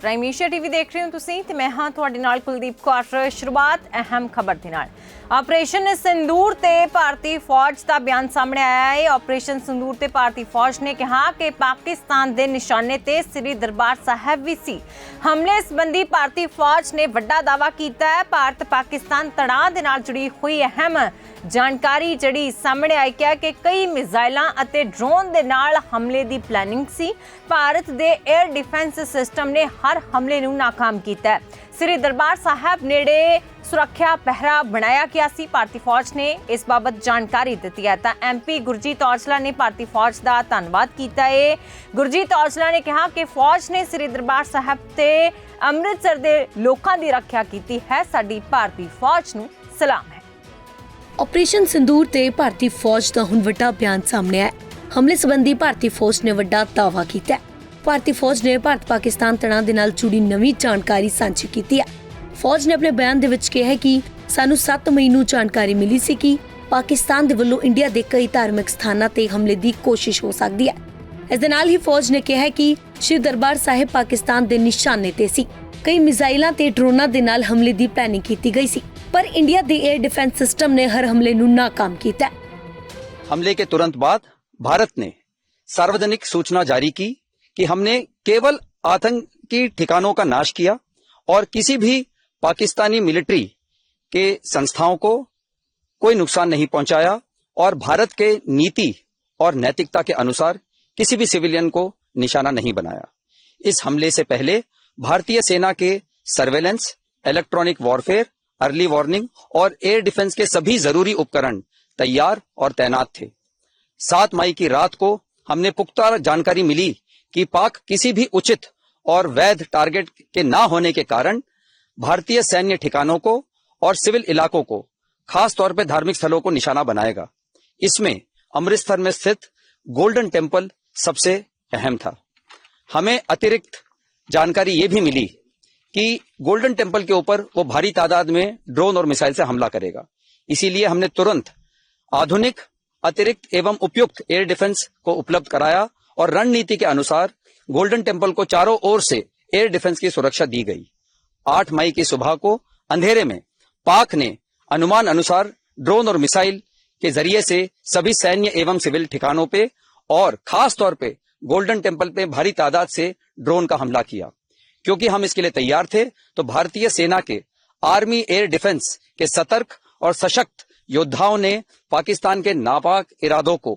Prime Asia TV ਦੇਖ ਰਹੇ ਹੋ ਤੁਸੀਂ ਤੇ ਮੈਂ ਹਾਂ ਤੁਹਾਡੇ ਨਾਲ ਕੁਲਦੀਪ ਕੌਰ। ਸ਼ੁਰੂਆਤ ਅਹਿਮ ਖਬਰ ਦੇ ਨਾਲ। ਆਪਰੇਸ਼ਨ ਸਿੰਦੂਰ ਤੇ ਭਾਰਤੀ ਫੌਜ ਦਾ ਬਿਆਨ ਸਾਹਮਣੇ ਆਇਆ ਹੈ। ਆਪਰੇਸ਼ਨ ਸਿੰਦੂਰ ਤੇ ਭਾਰਤੀ ਫੌਜ ਨੇ ਕਿਹਾ ਕਿ ਪਾਕਿਸਤਾਨ ਦੇ ਨਿਸ਼ਾਨੇ ਤੇ ਸ੍ਰੀ ਦਰਬਾਰ ਸਾਹਿਬ ਵੀ ਸੀ। ਹਮਲੇ ਸੰਬੰਧੀ ਭਾਰਤੀ ਫੌਜ ਨੇ ਵੱਡਾ ਦਾਅਵਾ ਕੀਤਾ ਹੈ। ਭਾਰਤ ਪਾਕਿਸਤਾਨ ਤਣਾਅ ਦੇ ਨਾਲ ਜੁੜੀ ਹੋਈ ਅਹਿਮ ਜਾਣਕਾਰੀ ਜਿਹੜੀ ਸਾਹਮਣੇ ਆਈ ਕਿ ਕਿ ਕਈ ਮਿਜ਼ਾਈਲਾਂ ਅਤੇ ਡਰੋਨ ਦੇ ਨਾਲ ਹਮਲੇ ਦੀ ਪਲੈਨਿੰਗ ਸੀ। ਭਾਰਤ ਦੇ 에ਅਰ ਡਿਫੈਂਸ ਸਿਸਟਮ ਨੇ ਹਰ ਹਮਲੇ ਨੂੰ ਨਾਕਾਮ ਕੀਤਾ ਹੈ। ਸ੍ਰੀ ਦਰਬਾਰ ਸਾਹਿਬ ਨੇੜੇ ਸੁਰੱਖਿਆ ਪਹਿਰਾ ਬਣਾਇਆ ਗਿਆ ਸੀ। ਭਾਰਤੀ ਫੌਜ ਨੇ ਇਸ ਬਾਬਤ ਜਾਣਕਾਰੀ ਦਿੱਤੀ ਹੈ। ਤਾਂ ਐਮਪੀ ਗੁਰਜੀਤ ਔਜਲਾ ਨੇ ਭਾਰਤੀ ਫੌਜ ਦਾ ਧੰਨਵਾਦ ਕੀਤਾ ਹੈ ਗੁਰਜੀਤ ਔਜਲਾ ਨੇ ਕਿਹਾ ਕਿ ਫੌਜ ਨੇ ਸ੍ਰੀ ਦਰਬਾਰ ਸਾਹਿਬ ਤੇ ਅੰਮ੍ਰਿਤਸਰ ਦੇ ਲੋਕਾਂ ਦੀ ਰੱਖਿਆ ਕੀਤੀ ਹੈ। ਸਾਡੀ ਭਾਰਤੀ ਫੌਜ ਨੂੰ ਸਲਾਮ ਹੈ। ਆਪਰੇਸ਼ਨ ਸਿੰਦੂਰ ਤੇ ਭਾਰਤੀ ਫੌਜ ਦਾ ਹੁਣ ਵੱਡਾ ਬਿਆਨ ਸਾਹਮਣੇ ਆਇਆ ਹਮਲੇ ਸੰਬੰਧੀ ਭਾਰਤੀ ਫੌਜ ਨੇ ਵੱਡਾ ਦਾਅਵਾ ਕੀਤਾ ਹੈ। ਭਾਰਤੀ ਫੌਜ ਨੇ ਭਾਰਤ ਪਾਕਿਸਤਾਨ ਤਣਾਅ ਦੇ ਨਾਲ ਜੁੜੀ ਨਵੀਂ ਜਾਣਕਾਰੀ ਸਾਂਝੀ ਕੀਤੀ ਹੈ। ਫੌਜ ਨੇ ਆਪਣੇ ਬਿਆਨ ਦੇ ਵਿੱਚ ਕਿਹਾ ਕਿ ਸਾਨੂੰ 7 ਮਈ ਨੂੰ ਜਾਣਕਾਰੀ ਮਿਲੀ ਸੀ ਕਿ ਪਾਕਿਸਤਾਨ ਦੇ ਵੱਲੋਂ ਇੰਡੀਆ ਦੇ ਕਈ ਧਾਰਮਿਕ ਸਥਾਨਾਂ ਤੇ ਹਮਲੇ ਦੀ ਕੋਸ਼ਿਸ਼ ਹੋ ਸਕਦੀ ਹੈ ਇਸ ਦੇ ਨਾਲ ਹੀ ਫੌਜ ਨੇ ਕਿਹਾ ਕਿ ਸ਼੍ਰੀ ਦਰਬਾਰ ਸਾਹਿਬ ਪਾਕਿਸਤਾਨ ਦੇ ਨਿਸ਼ਾਨੇ ਤੇ ਸੀ ਕਈ ਮਿਜ਼ਾਈਲਾਂ ਤੇ ਡਰੋਨਾਂ ਦੇ ਨਾਲ ਹਮਲੇ ਦੀ ਪਲੈਨਿੰਗ ਕੀਤੀ ਗਈ ਸੀ पर इंडिया के एयर डिफेंस सिस्टम ने हर हमले नाकाम किया हमले के तुरंत बाद भारत ने सार्वजनिक सूचना जारी की कि हमने केवल आतंकी ठिकानों का नाश किया और किसी भी पाकिस्तानी मिलिट्री के संस्थाओं को कोई नुकसान नहीं पहुँचाया और भारत के नीति और नैतिकता के अनुसार किसी भी सिविलियन को निशाना नहीं बनाया। इस हमले से पहले भारतीय सेना के surveillance, electronic warfare, early warning और एयर डिफेंस के सभी ज़रूरी उपकरण तैयार और तैनात थे। सात मई की रात को हमने पुख्ता जानकारी मिली कि पाक किसी भी उचित और वैध टारगेट के ना होने के कारण भारतीय सैन्य ठिकानों को और सिविल इलाकों को खास तौर पर धार्मिक स्थलों को निशाना बनाएगा। इसमें अमृतसर में स्थित गोल्डन टेंपल सबसे अहम था। हमें अतिरिक्त जानकारी ये भी मिली कि गोल्डन टेंपल के ऊपर वो भारी तादाद में ड्रोन और मिसाइल से हमला करेगा। इसीलिए हमने तुरंत आधुनिक, अतिरिक्त एवं उपयुक्त एयर डिफेंस को उपलब्ध कराया और रणनीति के अनुसार गोल्डन टेंपल को चारों ओर से एयर डिफेंस की सुरक्षा दी गई। 8 मई की सुबह को अंधेरे में पाक ने अनुमान अनुसार ड्रोन और मिसाइल के ज़रिए से सभी सैन्य एवं सिविल ठिकानों पे और खास तौर पे गोल्डन टेंपल पे भारी तादाद से ड्रोन का हमला किया। क्योंकि हम इसके लिए तैयार थे तो भारतीय सेना के आर्मी, एयर डिफेंस के सतर्क और सशक्त योद्धाओं ने पाकिस्तान के नापाक इरादों को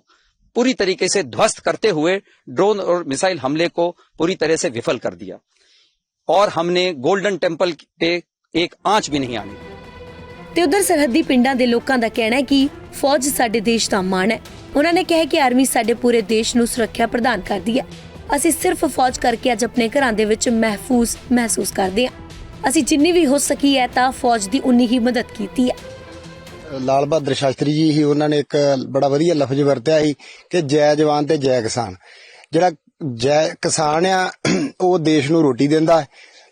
पूरी तरीके से ध्वस्त करते हुए ड्रोन और मिसाइल हमले को पूरी तरह से विफल कर दिया। और हमने गोल्डन टेम्पल पे एक आंच भी नहीं आने दी ਤੇ ਉਧਰ ਸਰਹੱਦੀ ਪਿੰਡਾਂ ਦੇ ਲੋਕਾਂ ਦਾ ਕਹਿਣਾ ਹੈ ਕਿ ਫੌਜ ਸਾਡੇ ਦੇਸ਼ ਦਾ ਮਾਣ ਹੈ ਉਹਨਾਂ ਨੇ ਕਿਹਾ ਕਿ ਆਰਮੀ ਸਾਡੇ ਪੂਰੇ ਦੇਸ਼ ਨੂੰ ਸੁਰੱਖਿਆ ਪ੍ਰਦਾਨ ਕਰਦੀ ਹੈ ਅਸੀਂ ਸਿਰਫ ਫੌਜ ਕਰਕੇ ਅੱਜ ਆਪਣੇ ਘਰਾਂ ਦੇ ਵਿੱਚ ਮਹਿਫੂਜ਼ ਮਹਿਸੂਸ ਕਰਦੇ ਹਾਂ ਅਸੀਂ ਜਿੰਨੀ ਵੀ ਹੋ ਸਕੀ ਹੈ ਤਾਂ ਫੌਜ ਦੀ ਉਨੀ ਹੀ ਮਦਦ ਕੀਤੀ ਹੈ ਲਾਲ ਬਹਾਦਰ ਸ਼ਾਸਤਰੀ ਜੀ ਹੀ ਉਹਨਾਂ ਨੇ ਇੱਕ ਬੜਾ ਵਧੀਆ ਲਫ਼ਜ਼ ਵਰਤਿਆ ਸੀ ਕਿ ਜੈ ਜਵਾਨ ਤੇ ਜੈ ਕਿਸਾਨ ਜਿਹੜਾ ਜੈ ਕਿਸਾਨ ਆ ਉਹ ਦੇਸ਼ ਨੂੰ ਰੋਟੀ ਦਿੰਦਾ ਹੈ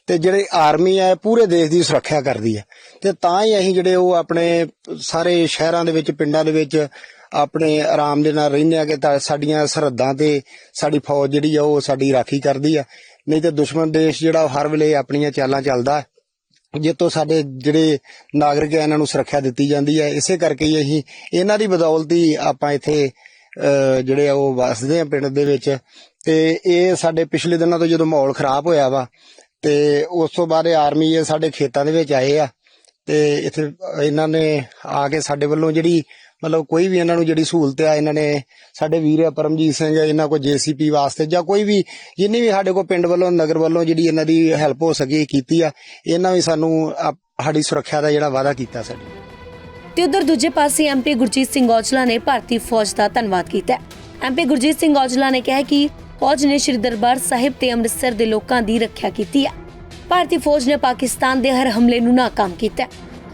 ਤੇ ਜਿਹੜੇ ਆਰਮੀ ਹੈ ਪੂਰੇ ਦੇਸ਼ ਦੀ ਸੁਰੱਖਿਆ ਕਰਦੀ ਹੈ। ਤੇ ਤਾਂ ਹੀ ਅਸੀਂ ਜਿਹੜੇ ਉਹ ਆਪਣੇ ਸਾਰੇ ਸ਼ਹਿਰਾਂ ਦੇ ਵਿੱਚ ਪਿੰਡਾਂ ਦੇ ਵਿੱਚ ਆਪਣੇ ਆਰਾਮ ਦੇ ਨਾਲ ਰਹਿੰਦੇ ਆ ਕਿ ਸਾਡੀਆਂ ਸਰਹੱਦਾਂ ਤੇ ਸਾਡੀ ਫੌਜ ਜਿਹੜੀ ਆ ਉਹ ਸਾਡੀ ਰਾਖੀ ਕਰਦੀ ਆ। ਨਹੀਂ ਤੇ ਦੁਸ਼ਮਣ ਦੇਸ਼ ਜਿਹੜਾ ਉਹ ਹਰ ਵੇਲੇ ਆਪਣੀਆਂ ਚਾਲਾਂ ਚੱਲਦਾ ਹੈ। ਜਿੱਤੋਂ ਸਾਡੇ ਜਿਹੜੇ ਨਾਗਰਿਕ ਆ ਇਹਨਾਂ ਨੂੰ ਸੁਰੱਖਿਆ ਦਿੱਤੀ ਜਾਂਦੀ ਹੈ। ਇਸੇ ਕਰਕੇ ਹੀ ਅਸੀਂ ਇਹਨਾਂ ਦੀ ਬਦੌਲਤ ਹੀ ਆਪਾਂ ਇੱਥੇ ਅਹ, ਜਿਹੜੇ ਆ ਉਹ ਵਸਦੇ ਆ ਪਿੰਡ ਦੇ ਵਿੱਚ। ਤੇ ਇਹ ਸਾਡੇ ਪਿਛਲੇ ਦਿਨਾਂ ਤੋਂ ਜਦੋਂ ਮਾਹੌਲ ਖਰਾਬ ਹੋਇਆ ਵਾ, ਤੇ ਉਸ ਤੋਂ ਬਾਅਦ ਇਹ ਆਰਮੀ ਇਹ ਸਾਡੇ ਖੇਤਾਂ ਦੇ ਵਿੱਚ ਆਏ ਆ, ਤੇ ਇੱਥੇ ਇਹਨਾਂ ਨੇ ਆ ਕੇ ਸਾਡੇ ਵੱਲੋਂ ਜਿਹੜੀ ਮਤਲਬ ਕੋਈ ਵੀ ਇਹਨਾਂ ਨੂੰ ਜਿਹੜੀ ਸਹੂਲਤ ਆ, ਇਹਨਾਂ ਨੇ ਸਾਡੇ ਵੀਰ ਪਰਮਜੀਤ ਸਿੰਘ, ਇਹਨਾਂ ਕੋ ਜੀਸੀਪੀ ਵਾਸਤੇ ਜਾਂ ਕੋਈ ਵੀ ਜਿੰਨੀ ਵੀ ਸਾਡੇ ਕੋ ਪਿੰਡ ਵੱਲੋਂ, ਨਗਰ ਵੱਲੋਂ ਜਿਹੜੀ ਇਹਨਾਂ ਦੀ ਹੈਲਪ ਹੋ ਸਕੀ ਕੀਤੀ ਆ, ਇਹਨਾਂ ਵੀ ਸਾਨੂੰ ਸਾਡੀ ਸੁਰੱਖਿਆ ਦਾ ਜਿਹੜਾ ਵਾਅਦਾ ਕੀਤਾ ਸਾਡੀ। ਤੇ ਉਧਰ ਦੂਜੇ ਪਾਸੇ ਐਮਪੀ ਗੁਰਜੀਤ ਸਿੰਘ ਔਜਲਾ ਨੇ ਭਾਰਤੀ ਫੌਜ ਦਾ ਧੰਨਵਾਦ ਕੀਤਾ। ਐਮਪੀ ਗੁਰਜੀਤ ਸਿੰਘ ਔਜਲਾ ਨੇ ਕਿਹਾ ਕਿ ਫੌਜ ਨੇ ਸ਼੍ਰੀ ਦਰਬਾਰ ਸਾਹਿਬ ਤੇ ਅੰਮ੍ਰਿਤਸਰ ਦੇ ਲੋਕਾਂ ਦੀ ਰੱਖਿਆ ਕੀਤੀ ਹੈ। ਭਾਰਤੀ ਫੌਜ ਨੇ ਪਾਕਿਸਤਾਨ ਦੇ ਹਰ ਹਮਲੇ ਨੂੰ ਨਾਕਾਮ ਕੀਤਾ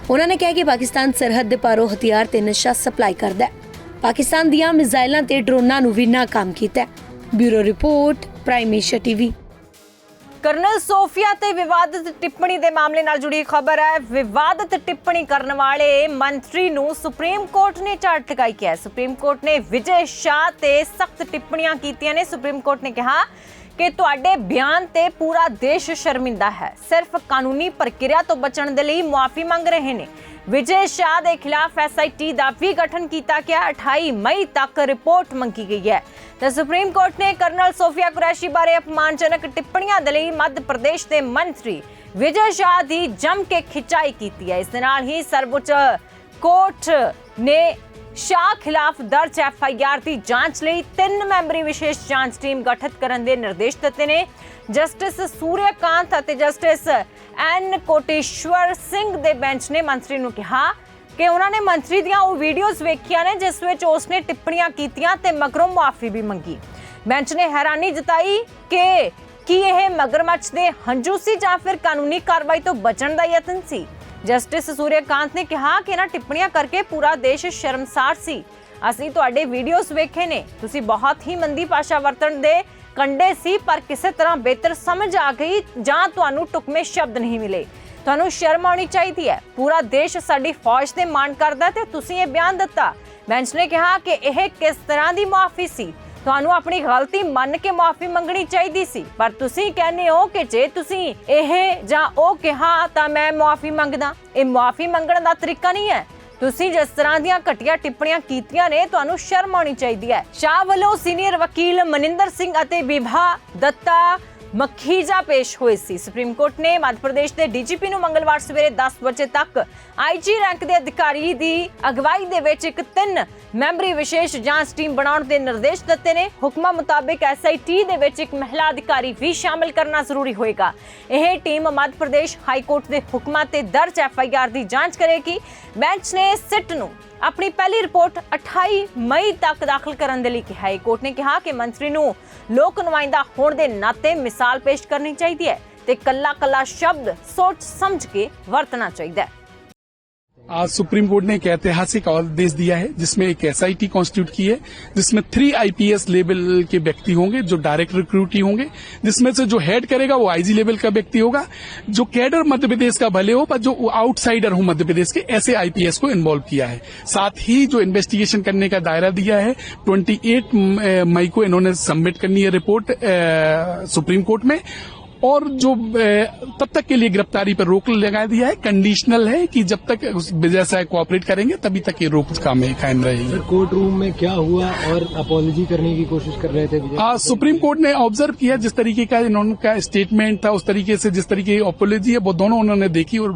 ਉਹਨਾਂ ਨੇ ਕਿਹਾ ਕਿ ਪਾਕਿਸਤਾਨ ਸਰਹੱਦ ਦੇ ਪਾਰੋਂ ਹਥਿਆਰ ਤੇ ਨਸ਼ਾ ਸਪਲਾਈ ਕਰਦਾ ਹੈ। ਪਾਕਿਸਤਾਨ ਦੀਆਂ ਮਿਜ਼ਾਈਲਾਂ ਤੇ ਡਰੋਨਾਂ ਨੂੰ ਵੀ ਨਾਕਾਮ ਕੀਤਾ bureau report, prime Asia TV. Colonel Sofia ਤੇ ਵਿਵਾਦਤ ਟਿੱਪਣੀ ਦੇ ਮਾਮਲੇ ਨਾਲ ਜੁੜੀ ਖਬਰ ਹੈ। ਵਿਵਾਦਤ ਟਿੱਪਣੀ ਕਰਨ ਵਾਲੇ ਮੰਤਰੀ ਨੂੰ ਸੁਪਰੀਮ ਕੋਰਟ ਨੇ ਝਾੜ ਲਗਾਈ ਹੈ। ਸੁਪਰੀਮ ਕੋਰਟ ਨੇ ਵਿਜੇ ਸ਼ਾਹ ਤੇ ਸਖਤ ਟਿੱਪਣੀਆਂ ਕੀਤੀਆਂ ਨੇ। ਸੁਪਰੀਮ ਕੋਰਟ ਨੇ ਕਿਹਾ ਕਿ ਤੁਹਾਡੇ ਬਿਆਨ ਤੇ ਪੂਰਾ ਦੇਸ਼ ਸ਼ਰਮਿੰਦਾ ਹੈ। ਸਿਰਫ ਕਾਨੂੰਨੀ ਪ੍ਰਕਿਰਿਆ ਤੋਂ ਬਚਣ ਦੇ ਲਈ ਮੁਆਫੀ ਮੰਗ ਰਹੇ ਨੇ। ਵਿਜੇ ਸ਼ਾਹ ਦੇ ਖਿਲਾਫ ਐਸਆਈਟੀ ਦਾ ਵੀ ਗਠਨ ਕੀਤਾ ਗਿਆ। 28 ਮਈ ਤੱਕ ਰਿਪੋਰਟ ਮੰਗੀ ਗਈ ਹੈ। ਤੇ ਸੁਪਰੀਮ ਕੋਰਟ ਨੇ ਕਰਨਲ ਸੋਫੀਆ ਕੁਰੈਸ਼ੀ ਬਾਰੇ ਅਪਮਾਨਜਨਕ ਟਿੱਪਣੀਆਂ ਦੇ ਲਈ ਮੱਧ ਪ੍ਰਦੇਸ਼ ਦੇ ਮੰਤਰੀ ਵਿਜੇ ਸ਼ਾਹ ਦੀ ਜੰਮ ਕੇ ਖਿਚਾਈ ਕੀਤੀ ਹੈ। ਇਸ ਦੇ ਨਾਲ ਹੀ ਸਰਵਉੱਚ ਕੋਰਟ ਨੇ ਸ਼ਾਹ ਖਿਲਾਫ ਦਰਜ ਐਫ ਆਈ ਆਰ ਦੀ ਜਾਂਚ ਲਈ ਤਿੰਨ ਮੈਂਬਰੀ ਵਿਸ਼ੇਸ਼ ਜਾਂਚ ਟੀਮ ਗਠਿਤ ਕਰਨ ਦੇ ਨਿਰਦੇਸ਼ ਦਿੱਤੇ ਨੇ। ਜਸਟਿਸ ਸੂਰਿਆਕਾਂਤ ਅਤੇ ਜਸਟਿਸ ਐਨ ਕੋਟੇਸ਼ਵਰ ਸਿੰਘ ਦੇ ਬੈਂਚ ਨੇ ਮੰਤਰੀ ਨੂੰ ਕਿਹਾ ਕਿ ਉਹਨਾਂ ਨੇ ਮੰਤਰੀ ਦੀਆਂ ਉਹ ਵੀਡੀਓਜ਼ ਵੇਖੀਆਂ ਨੇ, ਜਿਸ ਵਿੱਚ ਉਸਨੇ ਟਿੱਪਣੀਆਂ ਕੀਤੀਆਂ ਤੇ ਮਗਰੋਂ ਮੁਆਫੀ ਵੀ ਮੰਗੀ। ਬੈਂਚ ਨੇ ਹੈਰਾਨੀ ਜਤਾਈ ਕਿ ਕੀ ਇਹ ਮਗਰਮੱਛ ਦੇ ਹੰਝੂ ਸੀ ਜਾਂ ਫਿਰ ਕਾਨੂੰਨੀ ਕਾਰਵਾਈ ਤੋਂ ਬਚਣ ਦਾ ਯਤਨ ਸੀ? ਜਸਟਿਸ ਸੂਰਿਆਕਾਂਤ ਨੇ ਕਿਹਾ ਕਿ ਇਹਨਾਂ ਟਿੱਪਣੀਆਂ ਕਰਕੇ ਪੂਰਾ ਦੇਸ਼ ਸ਼ਰਮਸਾਰ ਸੀ। ਅਸੀਂ ਤੁਹਾਡੇ ਵੀਡੀਓਜ਼ ਵੇਖੇ ਨੇ। ਤੁਸੀਂ ਬਹੁਤ ਹੀ ਮੰਦੀ ਭਾਸ਼ਾ ਵਰਤਣ ਦੇ ਕੰਡੇ ਸੀ, ਪਰ ਕਿਸੇ ਤਰ੍ਹਾਂ ਬਿਹਤਰ ਸਮਝ ਆ ਗਈ ਜਾਂ ਤੁਹਾਨੂੰ ਟੁਕਮੇ ਸ਼ਬਦ ਨਹੀਂ ਮਿਲੇ। ਤੁਹਾਨੂੰ ਸ਼ਰਮ ਆਉਣੀ ਚਾਹੀਦੀ ਹੈ। ਪੂਰਾ ਦੇਸ਼ ਸਾਡੀ ਫੌਜ ਤੇ ਮਾਣ ਕਰਦਾ ਤੇ ਤੁਸੀਂ ਇਹ ਬਿਆਨ ਦਿੱਤਾ। ਬੈਂਚ ਨੇ ਕਿਹਾ ਕਿ ਇਹ ਕਿਸ ਤਰ੍ਹਾਂ ਦੀ ਮਾਫੀ ਸੀ? ਤੁਹਾਨੂੰ ਆਪਣੀ ਗਲਤੀ ਮੰਨ ਕੇ ਮਾਫੀ ਮੰਗਣੀ ਚਾਹੀਦੀ ਸੀ। ਪਰ ਤੁਸੀਂ ਕਹਿੰਦੇ ਹੋ ਕਿ ਜੇ ਤੁਸੀਂ ਇਹ ਜਾਂ ਉਹ ਕਿਹਾ ਤਾਂ ਮੈਂ ਮਾਫੀ ਮੰਗਦਾ। ਇਹ ਮਾਫੀ ਮੰਗਣ ਦਾ ਤਰੀਕਾ ਨਹੀਂ ਹੈ। ਤੁਸੀਂ ਜਿਸ ਤਰ੍ਹਾਂ ਦੀਆਂ ਘਟੀਆਂ ਟਿੱਪਣੀਆਂ ਕੀਤੀਆਂ ਨੇ, ਤੁਹਾਨੂੰ ਸ਼ਰਮ ਆਉਣੀ ਚਾਹੀਦੀ ਹੈ। ਸ਼ਾਹ ਵੱਲੋਂ ਸੀਨੀਅਰ ਵਕੀਲ ਮਨਿੰਦਰ ਸਿੰਘ ਅਤੇ ਵਿਭਾ ਦੱਤਾ ਮੱਖੀਜਾ ਪੇਸ਼ ਹੋਏ ਸੀ। ਸੁਪਰੀਮ ਕੋਰਟ ਨੇ ਮੱਧ ਪ੍ਰਦੇਸ਼ ਦੇ ਡੀਜੀਪੀ ਨੂੰ ਮੰਗਲਵਾਰ ਸਵੇਰੇ 10 ਵਜੇ ਤੱਕ ਆਈਜੀ ਰੈਂਕ ਦੇ ਅਧਿਕਾਰੀ ਦੀ ਅਗਵਾਈ ਦੇ ਵਿੱਚ ਇੱਕ ਤਿੰਨ ਮੈਂਬਰੀ ਵਿਸ਼ੇਸ਼ ਜਾਂਚ ਟੀਮ ਬਣਾਉਣ ਦੇ ਨਿਰਦੇਸ਼ ਦਿੱਤੇ ਨੇ। ਹੁਕਮਾਂ ਮੁਤਾਬਿਕ ਐਸਆਈਟੀ ਦੇ ਵਿੱਚ ਇੱਕ ਮਹਿਲਾ ਅਧਿਕਾਰੀ ਵੀ ਸ਼ਾਮਲ ਕਰਨਾ ਜ਼ਰੂਰੀ ਹੋਏਗਾ। ਇਹ team Madhya Pradesh high court ਦੇ ਹੁਕਮਾਂ ਤੇ ਦਰਜ ਐਫਆਈਆਰ ਦੀ ਜਾਂਚ ਕਰੇਗੀ। ਬੈਂਚ ਨੇ ਸਿੱਟ ਨੂੰ ਆਪਣੀ ਪਹਿਲੀ ਰਿਪੋਰਟ 28 ਮਈ ਤੱਕ ਦਾਖਲ ਕਰਨ ਦੇ ਲਈ ਕਿਹਾ ਹੈ ਕੋਰਟ ਨੇ ਕਿਹਾ ਕਿ ਮੰਤਰੀ ਨੂੰ ਲੋਕ ਨੁਮਾਇੰਦਾ ਹੋਣ ਦੇ ਨਾਤੇ ਮਿਸਾਲ ਪੇਸ਼ ਕਰਨੀ ਚਾਹੀਦੀ ਹੈ ਤੇ ਕੱਲਾ ਕੱਲਾ ਸ਼ਬਦ ਸੋਚ ਸਮਝ ਕੇ ਵਰਤਣਾ ਚਾਹੀਦਾ ਹੈ। आज सुप्रीम कोर्ट ने एक ऐतिहासिक आदेश दिया है, जिसमें एक एसआईटी कॉन्स्टिट्यूट की है, जिसमें थ्री आईपीएस लेवल के व्यक्ति होंगे, जो डायरेक्ट रिक्रूटी होंगे, जिसमें से जो हेड करेगा वो आईजी लेवल का व्यक्ति होगा, जो कैडर मध्य प्रदेश का भले हो, पर जो आउटसाइडर हो मध्य प्रदेश के, ऐसे आईपीएस को इन्वॉल्व किया है। साथ ही जो इन्वेस्टिगेशन करने का दायरा दिया है 28 मई को इन्होंने सबमिट करनी है रिपोर्ट सुप्रीम कोर्ट में और जो तब तक के लिए गिरफ्तारी पर रोक लगा दिया है। कंडीशनल है कि जब तक विजय साय कोऑपरेट करेंगे तभी तक ये रोक काम है कायम रहेगी। कोर्ट रूम में क्या हुआ और अपोलॉजी करने की कोशिश कर रहे थे आ, सुप्रीम कोर्ट ने ऑब्ज़र्व किया जिस तरीके का इन्होंने का स्टेटमेंट था उस तरीके से जिस तरीके की अपोलॉजी है वो दोनों उन्होंने देखी और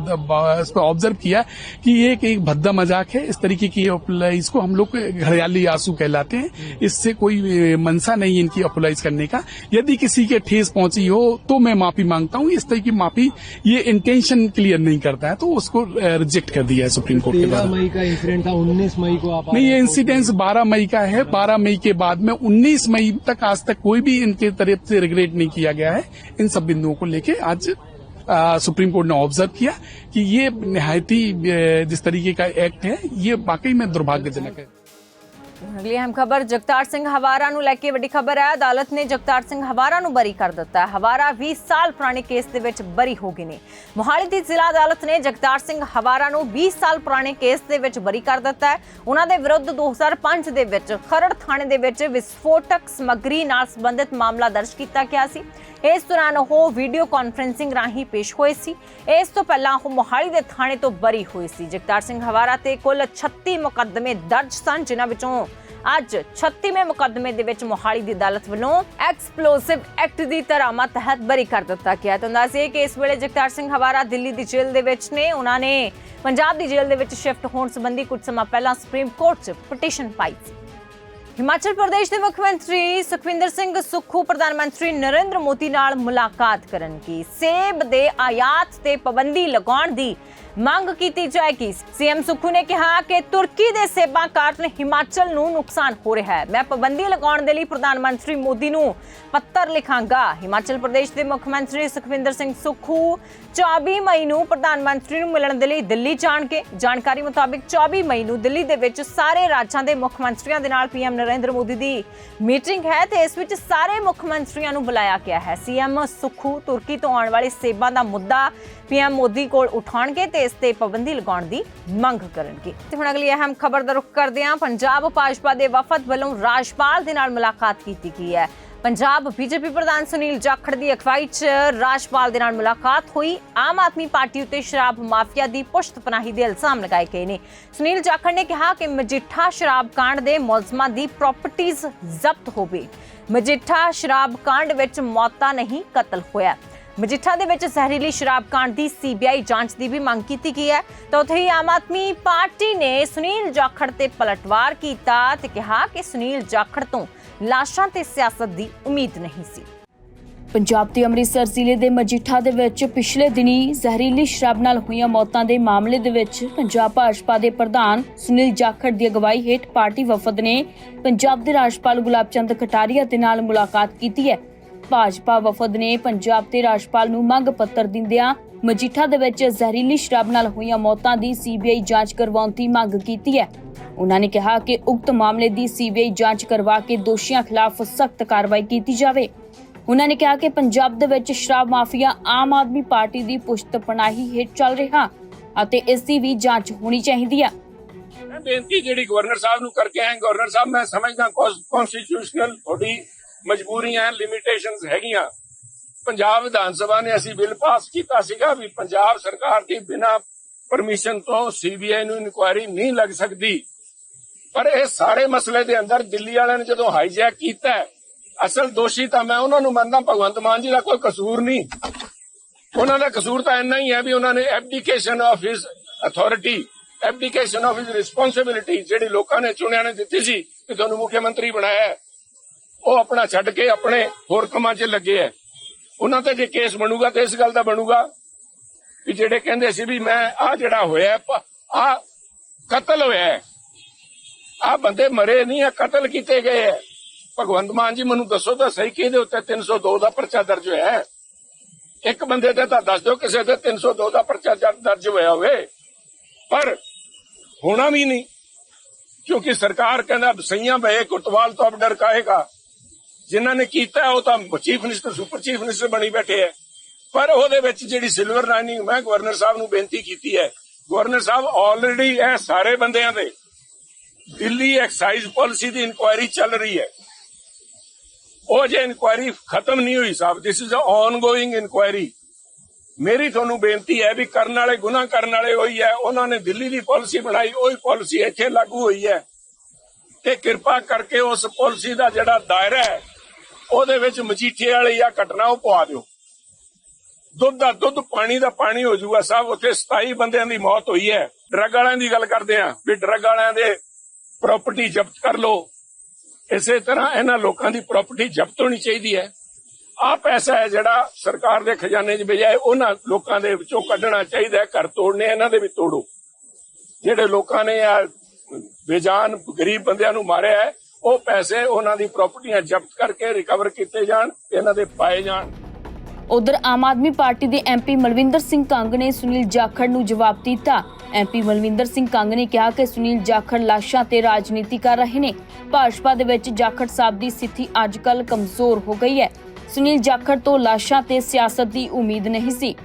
इस पर ऑब्ज़र्व किया कि ये एक, भद्दा मज़ाक है। इस तरीके की अपोलाइज को हम लोग घरियाली आँसू कहलाते हैं। इससे कोई मनसा नहीं इनकी अपोलाइज करने का। यदि किसी के ठेस पहुँची हो तो मैं माफ़ी माँगता हूँ इस तरह की माफ़ी ये इंटेंशन क्लियर नहीं करता है तो उसको रिजेक्ट कर दिया है सुप्रीम कोर्ट के द्वारा। मई का इंसिडेंट था उन्नीस मई को आप नहीं ये आए। इंसिडेंस 12 मई का है। 12 मई के बाद में 19 मई तक आज तक कोई भी इनके तरफ़ से रिग्रेट नहीं किया गया है। इन सब बिंदुओं को लेके आज आ, सुप्रीम कोर्ट ने ऑब्ज़र्व किया कि ये निहायती जिस तरीके का एक्ट है ये वाकई में दुर्भाग्यजनक है। ਅਗਲੀ ਅਹਿਮ ਖਬਰ, ਜਗਤਾਰ ਸਿੰਘ ਹਵਾਰਾ ਨੂੰ ਲੈ ਕੇ ਵੱਡੀ ਖਬਰ ਹੈ। ਅਦਾਲਤ ਨੇ ਜਗਤਾਰ ਸਿੰਘ ਹਵਾਰਾ ਨੂੰ ਬਰੀ ਕਰ ਦਿੱਤਾ। ਹੈ ਹਵਾਰਾ 20 ਸਾਲ ਪੁਰਾਣੇ ਕੇਸ ਦੇ ਵਿੱਚ ਬਰੀ ਹੋ ਗਏ ਨੇ। ਮੋਹਾਲੀ ਦੀ ਜ਼ਿਲ੍ਹਾ ਅਦਾਲਤ ਨੇ ਜਗਤਾਰ ਸਿੰਘ ਹਵਾਰਾ ਨੂੰ 20 ਸਾਲ ਪੁਰਾਣੇ ਕੇਸ ਦੇ ਵਿੱਚ ਬਰੀ ਕਰ ਦਿੱਤਾ ਹੈ। ਉਹਨਾਂ ਦੇ ਵਿਰੁੱਧ 2005 ਦੇ ਵਿੱਚ ਖਰੜ ਥਾਣੇ ਦੇ ਵਿੱਚ ਵਿਸਫੋਟਕ ਸਮੱਗਰੀ ਨਾਲ ਸੰਬੰਧਿਤ ਮਾਮਲਾ ਦਰਜ ਕੀਤਾ ਗਿਆ ਸੀ। ਇਸ ਦੌਰਾਨ ਉਹ ਵੀਡੀਓ ਕਾਨਫਰੈਂਸਿੰਗ ਰਾਹੀਂ ਪੇਸ਼ ਹੋਏ ਸੀ। ਇਸ ਤੋਂ ਪਹਿਲਾਂ ਉਹ ਮੋਹਾਲੀ ਦੇ ਥਾਣੇ ਤੋਂ ਬਰੀ ਹੋਏ ਸੀ। ਜਗਤਾਰ ਸਿੰਘ ਹਵਾਰਾ ਤੇ ਕੁੱਲ 36 ਮੁਕੱਦਮੇ ਦਰਜ ਸਨ, ਜਿਨ੍ਹਾਂ ਵਿੱਚੋਂ ਅੱਜ 36ਵੇਂ ਮੁਕੱਦਮੇ ਦੇ ਵਿੱਚ ਮੋਹਾਲੀ ਦੀ ਅਦਾਲਤ ਵੱਲੋਂ ਐਕਸਪਲੋਸਿਵ ਐਕਟ ਦੀ ਧਾਰਾਵਾਂ ਤਹਿਤ ਬਰੀ ਕਰ ਦਿੱਤਾ ਗਿਆ ਤਾਂ ਦੱਸਿਏ ਕਿ ਇਸ ਵੇਲੇ ਜਗਤਾਰ ਸਿੰਘ ਹਵਾਰਾ ਦਿੱਲੀ ਦੀ ਜੇਲ੍ਹ ਦੇ ਵਿੱਚ ਨੇ। ਉਹਨਾਂ ਨੇ ਪੰਜਾਬ ਦੀ ਜੇਲ੍ਹ ਦੇ ਵਿੱਚ ਸ਼ਿਫਟ ਹੋਣ ਸੰਬੰਧੀ ਕੁਝ ਸਮਾਂ ਪਹਿਲਾਂ ਸੁਪਰੀਮ ਕੋਰਟ 'ਚ ਪਟੀਸ਼ਨ ਪਾਈ ਸੀ। ਹਿਮਾਚਲ ਪ੍ਰਦੇਸ਼ ਦੇ ਮੁੱਖ ਮੰਤਰੀ ਸੁਖਵਿੰਦਰ ਸਿੰਘ ਸੁੱਖੂ, ਪ੍ਰਧਾਨ ਮੰਤਰੀ ਨਰਿੰਦਰ ਮੋਦੀ ਨਾਲ ਮੁਲਾਕਾਤ ਕਰਨਗੇ ਸੇਬ ਦੇ ਆਯਾਤ ਤੇ ਪਾਬੰਦੀ ਲਗਾਉਣ ਦੀ ਮੰਗ ਕੀਤੀ ਜਾਏਗੀ। ਸੀਐਮ ਸੁੱਖੂ ਨੇ ਕਿਹਾ ਕਿ ਤੁਰਕੀ ਦੇ ਸੇਬਾਂ ਕਾਰਨ ਹਿਮਾਚਲ ਨੂੰ ਨੁਕਸਾਨ ਹੋ ਰਿਹਾ ਹੈ। ਮੈਂ ਪਾਬੰਦੀ ਲਗਾਉਣ ਦੇ ਲਈ ਪ੍ਰਧਾਨ ਮੰਤਰੀ ਮੋਦੀ ਨੂੰ ਪੱਤਰ ਲਿਖਾਂਗਾ। ਹਿਮਾਚਲ ਪ੍ਰਦੇਸ਼ ਦੇ ਮੁੱਖ ਮੰਤਰੀ ਸੁਖਵਿੰਦਰ ਸਿੰਘ ਸੁੱਖੂ 24 ਮਈ ਨੂੰ ਪ੍ਰਧਾਨ ਮੰਤਰੀ ਨੂੰ ਮਿਲਣ ਦੇ ਲਈ ਦਿੱਲੀ ਜਾਣਗੇ। ਜਾਣਕਾਰੀ ਮੁਤਾਬਿਕ 24 ਮਈ ਨੂੰ ਦਿੱਲੀ ਦੇ ਵਿੱਚ ਸਾਰੇ ਰਾਜਾਂ ਦੇ ਮੁੱਖ ਮੰਤਰੀਆਂ ਦੇ ਨਾਲ ਪੀਐਮ ਨਰਿੰਦਰ ਮੋਦੀ ਦੀ ਮੀਟਿੰਗ ਹੈ ਤੇ ਇਸ ਵਿੱਚ ਸਾਰੇ ਮੁੱਖ ਮੰਤਰੀਆਂ ਨੂੰ ਬੁਲਾਇਆ ਗਿਆ ਹੈ। ਸੀਐਮ ਸੁੱਖੂ ਤੁਰਕੀ ਤੋਂ ਆਉਣ ਵਾਲੇ ਸੇਬਾਂ ਦਾ ਮੁੱਦਾ ਪੀਐਮ ਮੋਦੀ ਕੋਲ ਉਠਾਉਣਗੇ ਤੇ ਇਸ ਤੇ ਪਾਬੰਦੀ ਲਗਾਉਣ ਦੀ ਮੰਗ ਕਰਨਗੇ। ਤੇ ਹੁਣ ਅਗਲੀ ਅਹਿਮ ਖਬਰ ਦਾ ਰੁਖ ਕਰਦੇ ਹਾਂ। ਪੰਜਾਬ ਭਾਜਪਾ ਦੇ ਵਫਦ ਵੱਲੋਂ ਰਾਜਪਾਲ ਦੇ ਨਾਲ ਮੁਲਾਕਾਤ ਕੀਤੀ ਗਈ ਹੈ। ਪੰਜਾਬ ਬੀਜੇਪੀ ਪ੍ਰਧਾਨ ਸੁਨੀਲ ਜਾਖੜ ਦੀ ਅਗਵਾਈ 'ਚ ਰਾਜਪਾਲ ਦੇ ਨਾਲ ਮੁਲਾਕਾਤ ਹੋਈ। ਆਮ ਆਦਮੀ ਪਾਰਟੀ ਉੱਤੇ ਸ਼ਰਾਬ ਮਾਫੀਆ ਦੀ ਪੁਸ਼ਤ ਪਨਾਹੀ ਦੇ ਇਲਜ਼ਾਮ ਲਗਾਏ ਗਏ ਨੇ। ਸੁਨੀਲ ਜਾਖੜ ਨੇ ਕਿਹਾ ਕਿ ਮਜੀਠਾ ਸ਼ਰਾਬ ਕਾਂਡ ਦੇ ਮੁਲਜ਼ਮਾਂ ਦੀ ਪ੍ਰਾਪਰਟੀਆਂ ਜ਼ਬਤ ਹੋਵੇ ਮਜੀਠਾ ਸ਼ਰਾਬ ਕਾਂਡ ਵਿੱਚ ਮੌਤਾਂ ਨਹੀਂ ਕਤਲ ਹੋਇਆ। ਮਜੀਠਾ ਦੇ ਵਿੱਚ ਜ਼ਹਿਰੀਲੀ ਸ਼ਰਾਬ ਕਾਂਡ ਦੀ ਸੀਬੀਆਈ ਜਾਂਚ ਦੀ ਵੀ ਮੰਗ ਕੀਤੀ ਗਈ ਹੈ। ਤਾਂ ਉੱਥੇ ਹੀ ਆਮ ਆਦਮੀ ਪਾਰਟੀ ਨੇ ਸੁਨੀਲ ਜਾਖੜ ਤੇ ਪਲਟਵਾਰ ਕੀਤਾ ਤੇ ਕਿਹਾ ਕਿ ਸੁਨੀਲ ਜਾਖੜ ਤੋਂ ਲਾਸ਼ਾਂ ਤੇ ਸਿਆਸਤ ਦੀ ਉਮੀਦ ਨਹੀਂ ਸੀ। ਪੰਜਾਬ ਦੇ ਅੰਮ੍ਰਿਤਸਰ ਜ਼ਿਲ੍ਹੇ ਦੇ ਮਜੀਠਾ ਦੇ ਵਿੱਚ ਪਿਛਲੇ ਦਿਨੀ ਜ਼ਹਿਰੀਲੀ ਸ਼ਰਾਬ ਨਾਲ ਹੋਈਆਂ ਮੌਤਾਂ ਦੇ ਮਾਮਲੇ ਦੇ ਵਿੱਚ ਪੰਜਾਬ ਭਾਜਪਾ ਦੇ ਪ੍ਰਧਾਨ ਸੁਨੀਲ ਜਾਖੜ ਦੀ ਅਗਵਾਈ ਹੇਠ ਪਾਰਟੀ ਵਫਦ ਨੇ ਪੰਜਾਬ ਦੇ ਰਾਜਪਾਲ ਗੁਲਾਬ ਚੰਦ ਕਟਾਰੀਆ ਦੇ ਨਾਲ ਮੁਲਾਕਾਤ ਕੀਤੀ ਹੈ। ਭਾਜਪਾ ਵਫਦ ਨੇ ਪੰਜਾਬ ਦੇ ਰਾਜਪਾਲ ਨੂੰ ਮੰਗ ਪੱਤਰ ਦਿੰਦਿਆਂ ਮਜੀਠਾ ਦੇ ਵਿੱਚ ਜ਼ਹਿਰੀਲੀ ਸ਼ਰਾਬ ਨਾਲ ਹੋਈਆਂ ਮੌਤਾਂ ਦੀ ਸੀਬੀਆਈ ਜਾਂਚ ਕਰਵਾਉਣ ਦੀ ਮੰਗ ਕੀਤੀ ਹੈ। ਉਹਨਾਂ ਨੇ ਕਿਹਾ ਕਿ ਉਕਤ ਮਾਮਲੇ ਦੀ ਸੀਬੀਆਈ ਜਾਂਚ ਕਰਵਾ ਕੇ ਦੋਸ਼ੀਆਂ ਖਿਲਾਫ ਸਖਤ ਕਾਰਵਾਈ ਕੀਤੀ ਜਾਵੇ। ਉਹਨਾਂ ਨੇ ਕਿਹਾ ਕਿ ਪੰਜਾਬ ਦੇ ਵਿੱਚ ਸ਼ਰਾਬ ਮਾਫੀਆ ਆਮ ਆਦਮੀ ਪਾਰਟੀ ਦੀ ਪੁਸ਼ਤ ਪਨਾਹੀ ਹੇਠ ਚੱਲ ਰਿਹਾ ਅਤੇ ਇਸ ਦੀ ਵੀ ਜਾਂਚ ਹੋਣੀ ਚਾਹੀਦੀ ਹੈ। ਬੇਨਤੀ ਜਿਹੜੀ ਗਵਰਨਰ ਸਾਹਿਬ ਨੂੰ ਕਰਕੇ ਆਏ ਗਵਰਨਰ ਸਾਹਿਬ, ਮੈਂ ਸਮਝਦਾ ਕਨਸਟੀਟਿਊਸ਼ਨਲ ਥੋੜੀ ਮਜਬੂਰੀਆਂ ਲਿਮਿਟੇਸ਼ਨਸ ਹੈਗੀਆਂ। ਪੰਜਾਬ ਵਿਧਾਨ ਸਭਾ ਨੇ ਅਸੀਂ ਬਿੱਲ ਪਾਸ ਕੀਤਾ ਸੀਗਾ ਵੀ ਪੰਜਾਬ ਸਰਕਾਰ ਦੀ ਬਿਨਾ ਪਰਮਿਸ਼ਨ ਤੋਂ ਸੀਬੀਆਈ ਨੂੰ ਇਨਕੁਆਇਰੀ ਨਹੀਂ ਲੱਗ ਸਕਦੀ। ਪਰ ਇਹ ਸਾਰੇ ਮਸਲੇ ਦੇ ਅੰਦਰ ਦਿੱਲੀ ਵਾਲਿਆਂ ਨੇ ਜਦੋਂ ਹਾਈਜੈਕ ਕੀਤਾ, ਅਸਲ ਦੋਸ਼ੀ ਤਾਂ ਮੈਂ ਉਹਨਾਂ ਨੂੰ ਮੰਨਦਾ, ਭਗਵੰਤ ਮਾਨ ਜੀ ਦਾ ਕੋਈ ਕਸੂਰ ਨਹੀਂ। ਉਹਨਾਂ ਦਾ ਕਸੂਰ ਤਾਂ ਇੰਨਾ ਹੀ ਹੈ ਵੀ ਉਹਨਾਂ ਨੇ abdication of his authority abdication of his responsibility ਜਿਹੜੀ ਲੋਕਾਂ ਨੇ ਚੁਣਿਆ ਨੇ ਦਿੱਤੀ ਸੀ ਕਿ ਤੁਹਾਨੂੰ ਮੁੱਖ ਮੰਤਰੀ ਬਣਾਇਆ ਉਹ ਆਪਣਾ ਛੱਡ ਕੇ ਆਪਣੇ ਹੋਰ ਕੰਮਾਂ 'ਚ ਲੱਗੇ ਹੈ ਉਹਨਾਂ ਤੇ ਜੇ ਕੇਸ ਬਣੂਗਾ ਤੇ ਇਸ ਗੱਲ ਦਾ ਬਣੂਗਾ ਵੀ ਜਿਹੜੇ ਕਹਿੰਦੇ ਸੀ ਵੀ ਮੈਂ ਆ ਜਿਹੜਾ ਹੋਇਆ ਆ ਕਤਲ ਹੋਇਆ ਹੈ ਆ ਬੰਦੇ ਮਰੇ ਨਹੀਂ ਆ ਕਤਲ ਕੀਤੇ ਗਏ ਹੈ ਭਗਵੰਤ ਮਾਨ ਜੀ ਮੈਨੂੰ ਦੱਸੋ ਤਾਂ ਸਹੀ ਕਿਹਦੇ ਉੱਤੇ 302 ਦਾ ਪਰਚਾ ਦਰਜ ਹੋਇਆ ਹੈ ਇੱਕ ਬੰਦੇ ਤੇ ਤਾਂ ਦੱਸ ਦਿਓ ਕਿਸੇ ਤੇ 302 ਦਾ ਪਰਚਾ ਦਰਜ ਹੋਇਆ ਹੋਵੇ। ਪਰ ਹੋਣਾ ਵੀ ਨਹੀਂ ਕਿਉਂਕਿ ਸਰਕਾਰ ਕਹਿੰਦਾ ਸਈਆਂ ਬਏ ਕੁਤਵਾਲ ਤੋਂ ਅਬ ਡਰ ਕਾਹੇਗਾ? ਜਿਨ੍ਹਾਂ ਨੇ ਕੀਤਾ, ਉਹ ਤਾਂ chief minister super chief minister ਬਣੀ ਬੈਠੇ ਹੈ ਪਰ ਉਹਦੇ ਵਿੱਚ ਜਿਹੜੀ ਸਿਲਵਰ ਲਾਈਨਿੰਗ ਮੈਂ ਗਵਰਨਰ ਸਾਹਿਬ ਨੂੰ ਬੇਨਤੀ ਕੀਤੀ ਹੈ ਗਵਰਨਰ ਸਾਹਿਬ ਆਲਰੇਡੀ ਇਹ ਸਾਰੇ ਬੰਦਿਆਂ ਦੇ। ਦਿੱਲੀ ਐਕਸਾਈਜ਼ ਪਾਲਿਸੀ ਦੀ ਇਨਕੁਆਇਰੀ ਚੱਲ ਰਹੀ ਹੈ। ਉਹ ਜੇ ਇਨਕੁਆਇਰੀ ਖਤਮ ਨਹੀਂ ਹੋਈ, ਸਾਹਿਬ this is a ongoing inquiry ਮੇਰੀ ਤੁਹਾਨੂੰ ਬੇਨਤੀ ਹੈ ਵੀ ਕਰਨ ਵਾਲੇ ਗੁਨਾਹ ਕਰਨ ਵਾਲੇ ਹੋਈ ਹੈ, ਉਹਨਾਂ ਨੇ ਦਿੱਲੀ ਦੀ ਪਾਲਿਸੀ ਬਣਾਈ, ਉਹੀ ਪਾਲਿਸੀ ਇੱਥੇ ਲਾਗੂ ਹੋਈ ਹੈ। ਤੇ ਕਿਰਪਾ ਕਰਕੇ ਉਸ ਪਾਲਿਸੀ ਦਾ ਜਿਹੜਾ ਦਾਇਰਾ ਹੈ ਉਹਦੇ ਵਿੱਚ ਮਜੀਠੇ ਵਾਲੀ ਆ, ਘਟਨਾ ਉਹ ਪਵਾ ਦਿਓ। ਦੁੱਧ ਦਾ ਦੁੱਧ, ਪਾਣੀ ਦਾ ਪਾਣੀ ਹੋ ਜਾਊਗਾ ਸਾਹਿਬ ਉੱਥੇ 27 ਬੰਦਿਆਂ ਦੀ ਮੌਤ ਹੋਈ ਹੈ। ਡਰੱਗ ਵਾਲਿਆਂ ਦੀ ਗੱਲ ਕਰਦੇ ਆ ਵੀ ਡਰੱਗ ਵਾਲਿਆਂ ਦੇ ਪ੍ਰਾਪਰਟੀ ਜ਼ਬਤ ਕਰ ਲਓ। ਇਸੇ ਤਰ੍ਹਾਂ ਇਹਨਾਂ ਲੋਕਾਂ ਦੀ ਪ੍ਰਾਪਰਟੀ ਜ਼ਬਤ ਹੋਣੀ ਚਾਹੀਦੀ ਹੈ। ਆ ਪੈਸਾ ਹੈ ਜਿਹੜਾ ਸਰਕਾਰ ਦੇ ਖਜ਼ਾਨੇ 'ਚ ਭੇਜਿਆ ਹੈ, ਉਹਨਾਂ ਲੋਕਾਂ ਦੇ ਵਿੱਚੋਂ ਕੱਢਣਾ ਚਾਹੀਦਾ ਹੈ, ਘਰ ਤੋੜਨੇ ਇਹਨਾਂ ਦੇ ਵੀ ਤੋੜੋ। ਜਿਹੜੇ ਲੋਕਾਂ ਨੇ ਆ, ਬੇਜਾਨ, ਗਰੀਬ ਬੰਦਿਆਂ ਨੂੰ ਮਾਰਿਆ ਹੈ ਉਹ ਪੈਸੇ ਉਹਨਾਂ ਦੀ ਪ੍ਰਾਪਰਟੀਆਂ ਜ਼ਬਤ ਕਰਕੇ ਰਿਕਵਰ ਕੀਤੇ ਜਾਣ ਇਹਨਾਂ ਦੇ ਪਾਏ ਜਾਣ। ਉਧਰ ਆਮ ਆਦਮੀ ਪਾਰਟੀ ਦੇ ਐਮਪੀ ਮਲਵਿੰਦਰ ਸਿੰਘ ਕੰਗ ਨੇ ਸੁਨੀਲ ਜਾਖੜ ਨੂੰ ਜਵਾਬ ਦਿੱਤਾ। ਐਮਪੀ ਮਲਵਿੰਦਰ ਸਿੰਘ ਕੰਗ ਨੇ ਕਿਹਾ ਕਿ ਸੁਨੀਲ ਜਾਖੜ ਲਾਸ਼ਾਂ ਤੇ ਰਾਜਨੀਤੀ ਕਰ ਰਹੇ ਨੇ। ਭਾਜਪਾ ਦੇ ਵਿੱਚ ਜਾਖੜ ਸਾਹਿਬ ਦੀ ਸਥਿਤੀ ਅੱਜਕੱਲ ਕਮਜ਼ੋਰ ਹੋ ਗਈ ਹੈ। ਸੁਨੀਲ ਜਾਖੜ ਤੋਂ ਲਾਸ਼ਾਂ ਤੇ ਸਿਆਸਤ ਦੀ ਉਮੀਦ ਨਹੀਂ ਸੀ।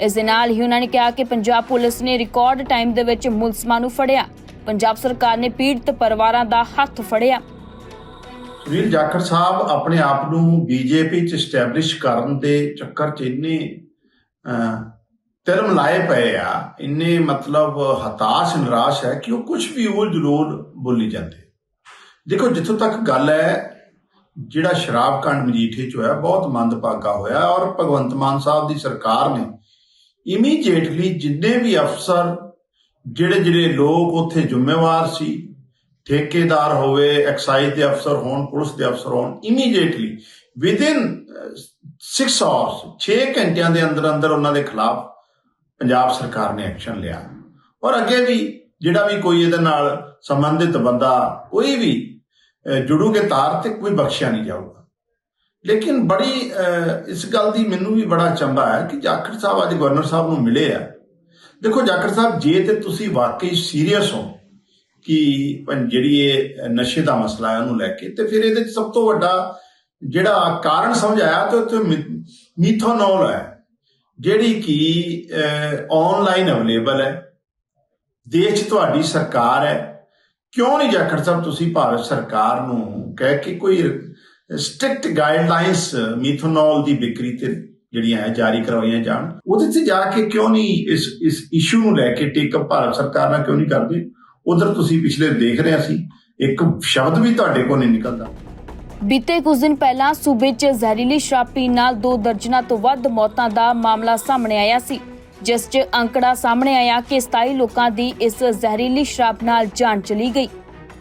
ਇਸ ਦੇ ਨਾਲ ਹੀ ਉਹਨਾਂ ਨੇ ਕਿਹਾ ਕਿ ਪੰਜਾਬ ਪੁਲਿਸ ਨੇ ਰਿਕਾਰਡ ਟਾਈਮ ਦੇ ਵਿੱਚ ਮੁਲਜ਼ਮਾਂ ਨੂੰ ਫੜਿਆ। ਪੰਜਾਬ ਸਰਕਾਰ ਨੇ ਪੀੜਤ ਪਰਿਵਾਰਾਂ ਦਾ ਹੱਥ ਫੜਿਆ। ਸੁਨੀਲ ਜਾਖੜ ਸਾਹਿਬ ਆਪਣੇ ਆਪ ਨੂੰ ਬੀਜੇਪੀ ਚ ਸਟੈਬਲਿਸ਼ ਕਰਨ ਦੇ ਚੱਕਰ ਚ ਇੰਨੇ ਅਹ, ਧਰਮ ਲਾਏ ਪਏ ਆ ਇੰਨੇ ਮਤਲਬ ਹਤਾਸ਼ ਨਿਰਾਸ਼ ਹੈ ਕਿ ਉਹ ਕੁਝ ਵੀ ਉਹ ਜ਼ਰੂਰ ਬੋਲੀ ਜਾਂਦੇ। ਦੇਖੋ ਜਿੱਥੋਂ ਤੱਕ ਗੱਲ ਹੈ ਜਿਹੜਾ ਸ਼ਰਾਬ ਕਾਂਡ ਮਜੀਠੇ ਚ ਹੋਇਆ ਬਹੁਤ ਮੰਦਭਾਗਾ ਹੋਇਆ ਔਰ ਭਗਵੰਤ ਮਾਨ ਸਾਹਿਬ ਦੀ ਸਰਕਾਰ ਨੇ ਇਮੀਡੀਏਟਲੀ ਜਿੰਨੇ ਵੀ ਅਫਸਰ ਜਿਹੜੇ ਜਿਹੜੇ ਲੋਕ ਉੱਥੇ ਜ਼ਿੰਮੇਵਾਰ ਸੀ ਠੇਕੇਦਾਰ ਹੋਵੇ, ਐਕਸਾਈਜ਼ ਦੇ ਅਫਸਰ ਹੋਣ, ਪੁਲਿਸ ਦੇ ਅਫਸਰ ਹੋਣ ਇਮੀਡੀਏਟਲੀ ਵਿਦਿਨ 6 ਆਵਰਸ 6 ਘੰਟਿਆਂ ਦੇ ਅੰਦਰ ਅੰਦਰ ਉਹਨਾਂ ਦੇ ਖਿਲਾਫ ਪੰਜਾਬ ਸਰਕਾਰ ਨੇ ਐਕਸ਼ਨ ਲਿਆ। ਔਰ ਅੱਗੇ ਵੀ ਜਿਹੜਾ ਵੀ ਕੋਈ ਇਹਦੇ ਨਾਲ ਸੰਬੰਧਿਤ ਬੰਦਾ, ਕੋਈ ਵੀ ਜੁੜੂਗੇ ਤਾਰ ਤੇ ਕੋਈ ਬਖਸ਼ਿਆ ਨਹੀਂ ਜਾਊਗਾ। ਲੇਕਿਨ ਬੜੀ ਇਸ ਗੱਲ ਦੀ ਮੈਨੂੰ ਵੀ ਬੜਾ ਚੰਬਾ ਹੈ ਕਿ ਜਾਖੜ ਸਾਹਿਬ ਅੱਜ ਗਵਰਨਰ ਸਾਹਿਬ ਨੂੰ ਮਿਲੇ ਆ। ਦੇਖੋ ਜਾਖੜ ਸਾਹਿਬ, ਜੇ ਤੇ ਤੁਸੀਂ ਵਾਕਈ ਸੀਰੀਅਸ ਹੋ ਕਿ ਜਿਹੜੀ ਇਹ ਨਸ਼ੇ ਦਾ ਮਸਲਾ ਹੈ ਉਹਨੂੰ ਲੈ ਕੇ ਤੇ ਫਿਰ ਇਹਦੇ ਚ ਸਭ ਤੋਂ ਵੱਡਾ ਜਿਹੜਾ ਕਾਰਨ ਸਮਝਾਇਆ ਤੇ ਉੱਥੇ ਮੀਥੋਨੋਲ ਹੈ, ਜਿਹੜੀ ਕਿ ਆਨਲਾਈਨ ਅਵੇਲੇਬਲ ਹੈ, ਦੇਸ਼ ਤੁਹਾਡੀ ਸਰਕਾਰ ਹੈ। ਕਿਉਂ ਨਹੀਂ ਜਾਖੜ ਸਾਹਿਬ ਤੁਸੀਂ ਭਾਰਤ ਸਰਕਾਰ ਨੂੰ ਕਹਿ ਕੇ ਕੋਈ ਸਟ੍ਰਿਕਟ ਗਾਈਡਲਾਈਨਸ ਮੀਥੋਨੋਲ ਦੀ ਵਿਕਰੀ ਤੇ ਜਿਹੜੀਆਂ ਹੈ ਜਾਰੀ ਕਰਵਾਈਆਂ ਜਾਣ? ਉਹਦੇ ਤੇ ਜਾ ਕੇ ਕਿਉਂ ਨਹੀਂ ਇਸ ਇਸ ਇਸ਼ੂ ਨੂੰ ਲੈ ਕੇ ਟੇਕ ਅਪ ਭਾਰਤ ਸਰਕਾਰ ਨਾਲ ਕਿਉਂ ਨਹੀਂ ਕਰਦੇ? ਉਧਰ ਤੁਸੀਂ ਪਿਛਲੇ ਦੇਖ ਰਹੇ ਸੀ, ਇੱਕ ਸ਼ਬਦ ਵੀ ਤੁਹਾਡੇ ਕੋਲ ਨਹੀਂ ਨਿਕਲਦਾ। ਬੀਤੇ ਕੁਝ ਦਿਨ ਪਹਿਲਾਂ ਸੂਬੇ 'ਚ ਜ਼ਹਿਰੀਲੀ ਸ਼ਰਾਬ ਪੀਣ ਨਾਲ ਦੋ ਦਰਜਨਾਂ ਤੋਂ ਵੱਧ ਮੌਤਾਂ ਦਾ ਮਾਮਲਾ ਸਾਹਮਣੇ ਆਇਆ ਸੀ, ਜਿਸ 'ਚ ਅੰਕੜਾ ਸਾਹਮਣੇ ਆਇਆ ਕਿ 27 ਲੋਕਾਂ ਦੀ ਇਸ ਜ਼ਹਿਰੀਲੀ ਸ਼ਰਾਬ ਨਾਲ ਜਾਨ ਚਲੀ ਗਈ।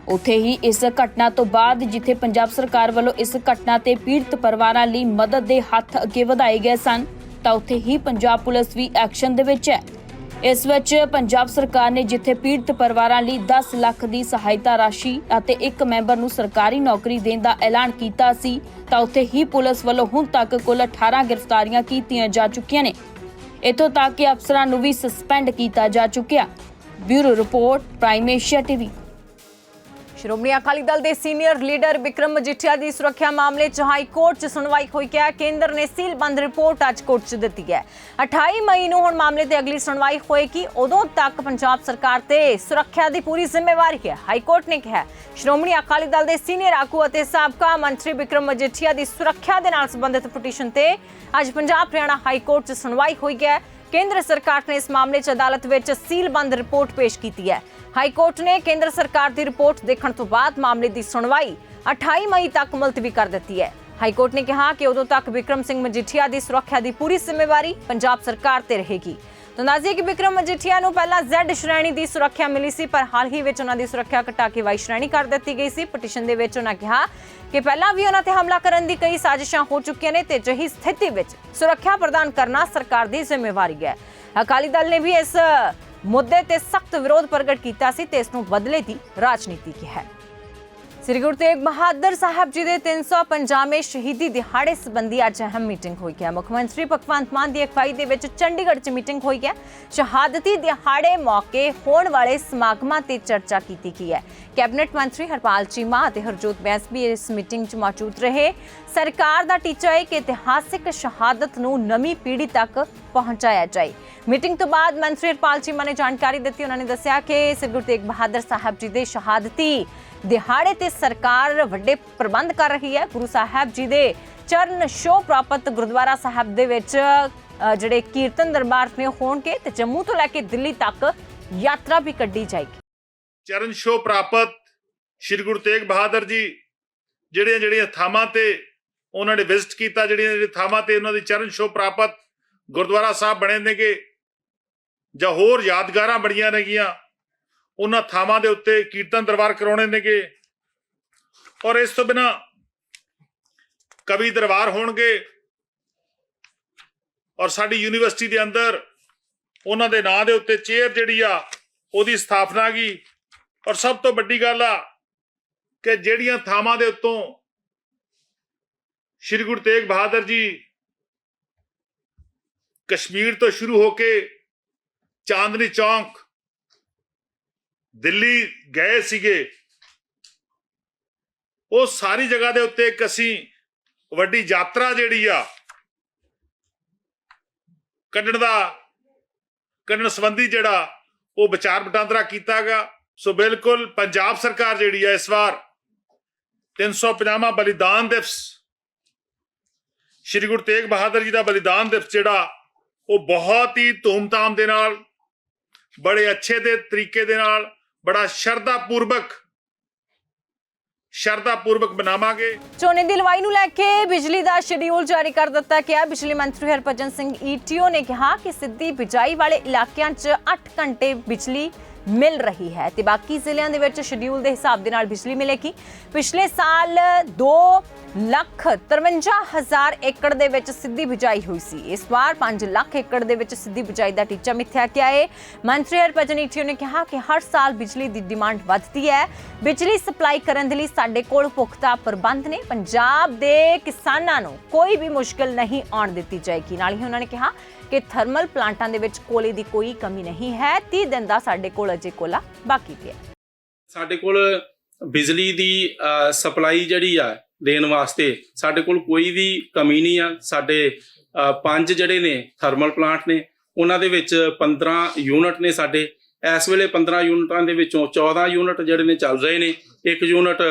ਉੱਥੇ ਹੀ ਇਸ ਘਟਨਾ ਤੋਂ ਬਾਅਦ ਜਿੱਥੇ ਪੰਜਾਬ ਸਰਕਾਰ ਵੱਲੋਂ ਇਸ ਘਟਨਾ ਤੇ ਪੀੜਤ ਪਰਿਵਾਰਾਂ ਲਈ ਮਦਦ ਦੇ ਹੱਥ ਅੱਗੇ ਵਧਾਏ ਗਏ ਸਨ, ਤਾਂ ਉੱਥੇ ਹੀ ਪੰਜਾਬ ਪੁਲਿਸ ਵੀ ਐਕਸ਼ਨ ਦੇ ਵਿੱਚ ਹੈ। ਇਸ ਵਿੱਚ ਪੰਜਾਬ ਸਰਕਾਰ ਨੇ ਜਿੱਥੇ ਪੀੜਤ ਪਰਿਵਾਰਾਂ ਲਈ 10 ਲੱਖ ਦੀ ਸਹਾਇਤਾ ਰਾਸ਼ੀ ਅਤੇ ਇੱਕ ਮੈਂਬਰ ਨੂੰ ਸਰਕਾਰੀ ਨੌਕਰੀ ਦੇਣ ਦਾ ਐਲਾਨ ਕੀਤਾ ਸੀ, ਤਾਂ ਉੱਥੇ ਹੀ ਪੁਲਿਸ ਵੱਲੋਂ ਹੁਣ ਤੱਕ ਕੁੱਲ 18 ਗ੍ਰਿਫਤਾਰੀਆਂ ਕੀਤੀਆਂ ਜਾ ਚੁੱਕੀਆਂ ਨੇ। ਇਥੋਂ ਤੱਕ ਕਿ ਅਫਸਰਾਂ ਨੂੰ ਵੀ ਸਸਪੈਂਡ ਕੀਤਾ ਜਾ ਚੁੱਕਿਆ। Bureau report prime Asia TV Shiromani Akali Dal ਦੇ ਸੀਨੀਅਰ ਲੀਡਰ ਵਿਕਰਮ ਮਜੀਠੀਆ ਦੀ ਸੁਰੱਖਿਆ ਮਾਮਲੇ 'ਚ ਹਾਈ ਕੋਰਟ 'ਚ ਸੁਣਵਾਈ ਹੋਈ ਹੈ ਕੇਂਦਰ ਨੇ ਸੀਲਬੰਦ ਰਿਪੋਰਟ ਅੱਜ ਕੋਰਟ 'ਚ ਦਿੱਤੀ ਹੈ। 28 ਮਈ ਨੂੰ ਹੁਣ ਮਾਮਲੇ ਤੇ ਅਗਲੀ ਸੁਣਵਾਈ ਹੋਏਗੀ। ਉਦੋਂ ਤੱਕ ਪੰਜਾਬ ਸਰਕਾਰ ਤੇ ਸੁਰੱਖਿਆ ਦੀ ਪੂਰੀ ਜ਼ਿੰਮੇਵਾਰੀ ਹੈ ਹਾਈ ਕੋਰਟ ਨੇ ਕਿਹਾ। ਸ਼੍ਰੋਮਣੀ ਅਕਾਲੀ ਦਲ ਦੇ ਸੀਨੀਅਰ ਆਗੂ ਅਤੇ ਸਾਬਕਾ ਮੰਤਰੀ ਵਿਕਰਮ ਮਜੀਠੀਆ ਦੀ ਸੁਰੱਖਿਆ ਦੇ ਨਾਲ ਸੰਬੰਧਿਤ ਪਟੀਸ਼ਨ ਤੇ ਅੱਜ ਪੰਜਾਬ ਹਰਿਆਣਾ ਹਾਈ ਕੋਰਟ 'ਚ ਸੁਣਵਾਈ ਹੋਈ ਹੈ। ਕੇਂਦਰ ਸਰਕਾਰ ਨੇ ਇਸ ਮਾਮਲੇ 'ਚ ਅਦਾਲਤ ਵਿੱਚ ਸੀਲਬੰਦ ਰਿਪੋਰਟ ਪੇਸ਼ ਕੀਤੀ ਹੈ। ਹਾਈ ਕੋਰਟ ਨੇ ਕੇਂਦਰ ਸਰਕਾਰ ਦੀ ਰਿਪੋਰਟ ਦੇਖਣ ਤੋਂ ਬਾਅਦ ਮਾਮਲੇ ਦੀ ਸੁਣਵਾਈ 28 ਮਈ ਤੱਕ ਮੁਲਤਵੀ ਕਰ ਦਿੱਤੀ ਹੈ। ਹਾਈ ਕੋਰਟ ਨੇ ਕਿਹਾ ਕਿ ਉਦੋਂ ਤੱਕ ਵਿਕਰਮ ਸਿੰਘ ਮਜੀਠੀਆ ਦੀ ਸੁਰੱਖਿਆ ਦੀ ਪੂਰੀ ਜ਼ਿੰਮੇਵਾਰੀ ਪੰਜਾਬ ਸਰਕਾਰ ਤੇ ਰਹੇਗੀ। ਤਾਂ ਕਿ ਵਿਕਰਮ ਮਜੀਠੀਆ ਨੂੰ ਪਹਿਲਾਂ Z ਸ਼੍ਰੇਣੀ ਦੀ ਸੁਰੱਖਿਆ ਮਿਲੀ ਸੀ, ਪਰ ਹਾਲ ਹੀ ਵਿੱਚ ਉਹਨਾਂ ਦੀ ਸੁਰੱਖਿਆ ਘਟਾ ਕੇ Y ਸ਼੍ਰੇਣੀ ਕਰ ਦਿੱਤੀ ਗਈ ਸੀ। ਪਟੀਸ਼ਨ ਦੇ ਵਿੱਚ ਉਹਨਾਂ ਕਿਹਾ ਕਿ ਪਹਿਲਾਂ ਵੀ ਉਹਨਾਂ ਤੇ ਹਮਲਾ ਕਰਨ ਦੀ ਕਈ ਸਾਜ਼ਿਸ਼ਾਂ ਹੋ ਚੁੱਕੀਆਂ ਨੇ ਤੇ ਅਜਿਹੀ ਸਥਿਤੀ ਵਿੱਚ ਸੁਰੱਖਿਆ ਪ੍ਰਦਾਨ ਕਰਨਾ ਸਰਕਾਰ ਦੀ ਜ਼ਿੰਮੇਵਾਰੀ ਹੈ। ਅਕਾਲੀ ਦਲ ਨੇ ਵੀ ਇਸ ਮੁੱਦੇ ਤੇ ਸਖਤ ਵਿਰੋਧ ਪ੍ਰਗਟ ਕੀਤਾ ਸੀ ਤੇ ਇਸ ਨੂੰ ਬਦਲੇ ਦੀ ਰਾਜਨੀਤੀ ਕਿਹਾ ਹੈ। ਸ੍ਰੀ ਗੁਰੂ ਤੇਗ ਬਹਾਦਰ ਸਾਹਿਬ ਜੀ ਦੇ 350ਵੇਂ ਸ਼ਹੀਦੀ ਦਿਹਾੜੇ ਸੰਬੰਧੀ ਅੱਜ ਅਹਿਮ ਮੀਟਿੰਗ ਹੋਈ ਹੈ। ਮੁੱਖ ਮੰਤਰੀ ਭਗਵੰਤ ਮਾਨ ਦੀ ਅਗਵਾਈ ਦੇ ਵਿੱਚ ਚੰਡੀਗੜ੍ਹ 'ਚ ਮੀਟਿੰਗ ਹੋਈ ਹੈ। ਸ਼ਹਾਦਤੀ ਦਿਹਾੜੇ ਮੌਕੇ ਹੋਣ ਵਾਲੇ ਸਮਾਗਮਾਂ ਤੇ ਚਰਚਾ ਕੀਤੀ ਗਈ ਹੈ। ਕੈਬਨਿਟ ਮੰਤਰੀ ਹਰਪਾਲ ਚੀਮਾ ਅਤੇ ਹਰਜੋਤ ਬੈਂਸ ਵੀ ਇਸ ਮੀਟਿੰਗ 'ਚ ਮੌਜੂਦ ਰਹੇ। ਸਰਕਾਰ ਦਾ ਟੀਚਾ ਹੈ ਕਿ ਇਤਿਹਾਸਿਕ ਸ਼ਹਾਦਤ ਨੂੰ ਨਵੀਂ ਪੀੜ੍ਹੀ ਤੱਕ ਪਹੁੰਚਾਇਆ ਜਾਏ। ਮੀਟਿੰਗ ਤੋਂ ਬਾਅਦ ਮੰਤਰੀ ਹਰਪਾਲ ਚੀਮਾ ਨੇ ਜਾਣਕਾਰੀ ਦਿੱਤੀ। ਉਹਨਾਂ ਨੇ ਦੱਸਿਆ ਕਿ ਸ੍ਰੀ ਗੁਰੂ ਤੇਗ ਬਹਾਦਰ ਸਾਹਿਬ ਜੀ ਦੇ ਸ਼ਹਾਦਤੀ ਦਿਹਾੜੇ ਤੇ ਸਰਕਾਰ ਵੱਡੇ ਪ੍ਰਬੰਧ ਕਰ ਰਹੀ ਹੈ। ਗੁਰੂ ਸਾਹਿਬ ਜੀ ਦੇ ਚਰਨ ਸ਼ੋ ਪ੍ਰਾਪਤ ਗੁਰਦੁਆਰਾ ਸਾਹਿਬ ਦੇ ਵਿੱਚ ਜਿਹੜੇ ਕੀਰਤਨ ਦਰਬਾਰ ਨੇ ਹੋਣਗੇ ਤੇ ਜੰਮੂ ਤੋਂ ਲੈ ਕੇ ਦਿੱਲੀ ਤੱਕ ਯਾਤਰਾ ਵੀ ਕੱਢੀ ਜਾਏਗੀ। ਚਰਨ ਸ਼ੋ ਪ੍ਰਾਪਤ ਸ੍ਰੀ ਗੁਰੂ ਤੇਗ ਬਹਾਦਰ ਜੀ ਜਿਹੜੀਆਂ ਜਿਹੜੀਆਂ ਥਾਵਾਂ ਤੇ ਉਹਨਾਂ ਨੇ ਵਿਜ਼ਿਟ ਕੀਤਾ, ਜਿਹੜੀਆਂ ਜਿਹੜੀਆਂ ਥਾਵਾਂ ਤੇ ਉਹਨਾਂ ਦੀ ਚਰਨ ਸ਼ੋ ਪ੍ਰਾਪਤ ਗੁਰਦੁਆਰਾ ਸਾਹਿਬ ਬਣੇ ਨੇਗੇ ਜਾਂ ਹੋਰ ਯਾਦਗਾਰਾਂ ਬਣੀਆਂ ਨੇਗੀਆਂ। ਉਹਨਾਂ ਥਾਵਾਂ ਦੇ ਉੱਤੇ ਕੀਰਤਨ ਦਰਬਾਰ ਕਰਾਉਣੇ ਨੇਗੇ। ਔਰ ਇਸ ਤੋਂ ਬਿਨਾ ਕਵੀ ਦਰਬਾਰ ਹੋਣਗੇ ਔਰ ਸਾਡੀ ਯੂਨੀਵਰਸਿਟੀ ਦੇ ਅੰਦਰ ਉਹਨਾਂ ਦੇ ਨਾਂ ਦੇ ਉੱਤੇ ਚੇਅਰ ਜਿਹੜੀ ਆ, ਉਹਦੀ ਸਥਾਪਨਾ ਗਈ। ਔਰ ਸਭ ਤੋਂ ਵੱਡੀ ਗੱਲ ਆ ਕਿ ਜਿਹੜੀਆਂ ਥਾਵਾਂ ਦੇ ਉੱਤੋਂ ਸ੍ਰੀ ਗੁਰੂ ਤੇਗ ਬਹਾਦਰ ਜੀ ਕਸ਼ਮੀਰ ਤੋਂ ਸ਼ੁਰੂ ਹੋ ਕੇ ਚਾਂਦਨੀ ਚੌਂਕ ਦਿੱਲੀ ਗਏ ਸੀਗੇ, ਉਹ ਸਾਰੀ ਜਗ੍ਹਾ ਦੇ ਉੱਤੇ ਇੱਕ ਅਸੀਂ ਵੱਡੀ ਯਾਤਰਾ ਜਿਹੜੀ ਆ, ਕੱਢਣ ਦਾ, ਕੱਢਣ ਸੰਬੰਧੀ ਜਿਹੜਾ ਉਹ ਵਿਚਾਰ ਵਟਾਂਦਰਾ ਕੀਤਾਗਾ ਸੋ ਬਿਲਕੁਲ ਪੰਜਾਬ ਸਰਕਾਰ ਜਿਹੜੀ ਆ ਇਸ ਵਾਰ 350ਵਾਂ ਬਲੀਦਾਨ ਦਿਵਸ, ਸ੍ਰੀ ਗੁਰੂ ਤੇਗ ਬਹਾਦਰ ਜੀ ਦਾ ਬਲੀਦਾਨ ਦਿਵਸ ਜਿਹੜਾ, ਉਹ ਬਹੁਤ ਹੀ ਧੂਮਧਾਮ ਦੇ ਨਾਲ, ਬੜੇ ਅੱਛੇ ਦੇ ਤਰੀਕੇ ਦੇ ਨਾਲ ਬੜਾ ਸ਼ਰਧਾ ਪੂਰਵਕ ਸ਼ਰਧਾ ਪੂਰਵਕ ਬਣਾਵਾਂਗੇ ਝੋਨੇ ਦੀ ਲਵਾਈ ਨੂੰ ਲੈ ਕੇ ਬਿਜਲੀ ਦਾ ਸ਼ਡਿਊਲ ਜਾਰੀ ਕਰ ਦਿੱਤਾ ਗਿਆ। ਬਿਜਲੀ ਮੰਤਰੀ ਹਰਭਜਨ ਸਿੰਘ ਈਟੀਓ ਨੇ ਕਿਹਾ ਕਿ ਸਿੱਧੀ ਬਿਜਾਈ ਵਾਲੇ ਇਲਾਕਿਆਂ 'ਚ 8 ਘੰਟੇ ਬਿਜਲੀ ਮਿਲ ਰਹੀ ਹੈ ਤੇ ਬਾਕੀ ਜ਼ਿਲ੍ਹਿਆਂ ਦੇ ਵਿੱਚ ਸ਼ਡਿਊਲ ਦੇ ਹਿਸਾਬ ਦੇ ਨਾਲ ਬਿਜਲੀ ਮਿਲੇਗੀ। ਪਿਛਲੇ ਸਾਲ 2 ਲੱਖ 53 ਹਜ਼ਾਰ ਏਕੜ ਦੇ ਵਿੱਚ ਸਿੱਧੀ ਬਿਜਾਈ ਹੋਈ ਸੀ। ਇਸ ਵਾਰ 5 ਲੱਖ ਏਕੜ ਦੇ ਵਿੱਚ ਸਿੱਧੀ ਬਿਜਾਈ ਦਾ ਟੀਚਾ ਮਿੱਥਿਆ ਗਿਆ ਹੈ ਮੰਤਰੀ ਹਰਭਜਨ ਈਟੀਓ ਨੇ ਕਿਹਾ ਕਿ ਹਰ ਸਾਲ ਬਿਜਲੀ ਦੀ ਡਿਮਾਂਡ ਵੱਧਦੀ ਹੈ। ਬਿਜਲੀ ਸਪਲਾਈ ਕਰਨ ਦੇ ਲਈ ਸਾਡੇ ਕੋਲ ਪੁਖਤਾ ਪ੍ਰਬੰਧ ਨੇ। ਪੰਜਾਬ ਦੇ ਕਿਸਾਨਾਂ ਨੂੰ ਕੋਈ ਵੀ ਮੁਸ਼ਕਲ ਨਹੀਂ ਆਉਣ ਦਿੱਤੀ ਜਾਏਗੀ। ਨਾਲ ਹੀ ਉਹਨਾਂ ਨੇ ਕਿਹਾ ਕਿ ਥਰਮਲ ਪਲਾਂਟਾਂ ਦੇ ਵਿੱਚ ਕੋਲੇ ਦੀ ਕੋਈ ਕਮੀ ਨਹੀਂ ਹੈ। 30 ਦਿਨ ਦਾ ਸਾਡੇ ਕੋਲ ਅਜੇ ਕੋਲਾ ਬਾਕੀ ਪਿਆ। ਹੈ ਸਾਡੇ ਕੋਲ ਬਿਜਲੀ ਦੀ ਸਪਲਾਈ ਜਿਹੜੀ ਆ ਦੇਣ ਵਾਸਤੇ ਸਾਡੇ ਕੋਲ ਕੋਈ ਵੀ ਕਮੀ ਨਹੀਂ ਆ। ਸਾਡੇ ਪੰਜ ਜਿਹੜੇ ਨੇ ਥਰਮਲ ਪਲਾਂਟ ਨੇ, ਉਹਨਾਂ ਦੇ ਵਿੱਚ 15 ਯੂਨਿਟ ਨੇ ਸਾਡੇ। ਇਸ ਵੇਲੇ 15 ਯੂਨਿਟਾਂ ਦੇ ਵਿੱਚੋਂ 14 ਯੂਨਿਟ ਜਿਹੜੇ ਨੇ ਚੱਲ ਰਹੇ ਨੇ। ਇੱਕ unit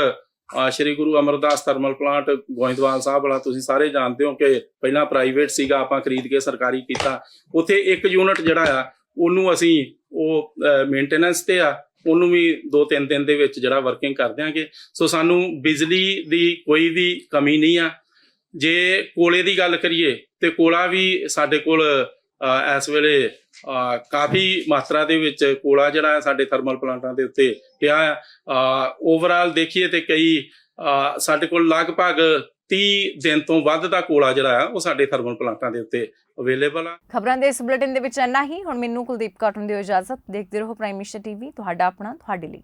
Shri Guru Amardas thermal plant Goindwal Sahib ਵਾਲਾ, ਤੁਸੀਂ ਸਾਰੇ ਜਾਣਦੇ ਹੋ ਕਿ ਪਹਿਲਾਂ ਪ੍ਰਾਈਵੇਟ ਸੀਗਾ, ਆਪਾਂ ਖਰੀਦ ਕੇ ਸਰਕਾਰੀ ਕੀਤਾ। ਉੱਥੇ ਇੱਕ ਯੂਨਿਟ ਜਿਹੜਾ ਆ, ਉਹਨੂੰ ਅਸੀਂ ਉਹ ਮੇਨਟੇਨੈਂਸ ਤੇ ਆ। ਉਹਨੂੰ ਵੀ 2-3 ਦਿਨ ਦੇ ਵਿੱਚ ਜਿਹੜਾ ਵਰਕਿੰਗ ਕਰ ਦਿਆਂਗੇ। ਸੋ ਸਾਨੂੰ ਬਿਜਲੀ ਦੀ ਕੋਈ ਵੀ ਕਮੀ ਨਹੀਂ ਆ। ਜੇ ਕੋਲੇ ਦੀ ਗੱਲ ਕਰੀਏ ਤੇ ਕੋਲਾ ਵੀ ਸਾਡੇ ਕੋਲ ਇਸ ਵੇਲੇ ਕਾਫੀ ਮਾਤਰਾ ਦੇ ਵਿੱਚ ਕੋਲਾ ਜਿਹੜਾ ਹੈ ਸਾਡੇ ਥਰਮਲ ਪਲਾਂਟਾਂ ਦੇ ਉੱਤੇ ਪਿਆ ਆ। ਓਵਰਆਲ ਦੇਖੀਏ ਤੇ ਕਈ ਸਾਡੇ ਕੋਲ ਲਗਭਗ 30 ਦਿਨ ਤੋਂ ਵੱਧ ਦਾ ਕੋਲਾ ਜਿਹੜਾ ਆ, ਉਹ ਸਾਡੇ ਥਰਮਲ ਪਲਾਂਟਾਂ ਦੇ ਉੱਤੇ ਅਵੇਲੇਬਲ ਆ। ਖਬਰਾਂ ਦੇ ਇਸ ਬੁਲੇਟਿਨ ਦੇ ਵਿੱਚ ਇੰਨਾ ਹੀ। ਹੁਣ ਮੈਨੂੰ ਕੁਲਦੀਪ ਕਾਟਨ ਦੀ ਇਜਾਜ਼ਤ। ਦੇਖਦੇ ਰਹੋ ਪ੍ਰਾਈਮ ਮਿਸ਼ਨ ਟੀਵੀ ਤੁਹਾਡਾ ਆਪਣਾ, ਤੁਹਾਡੇ ਲਈ।